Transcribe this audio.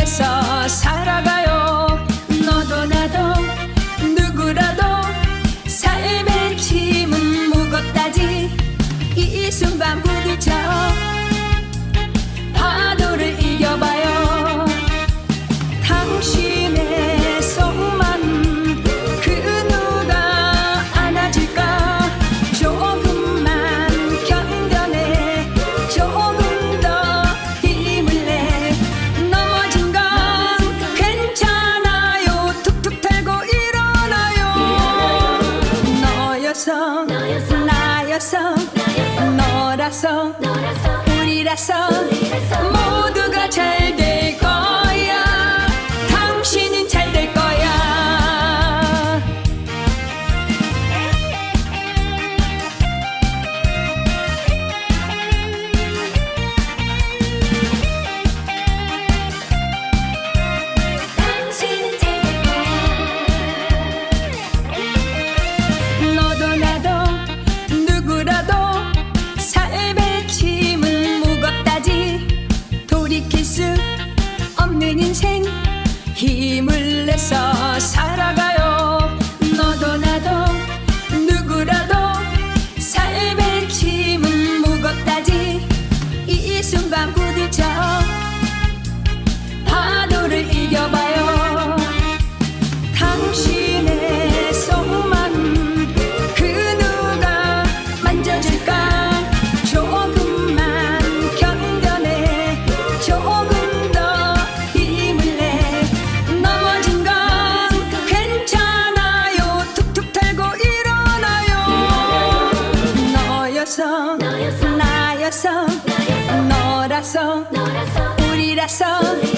그래서 살아가 너여서 나여서 너라서 우리라서 버틸 없는 인생 힘을 내서 살아가 너라서 우리라서.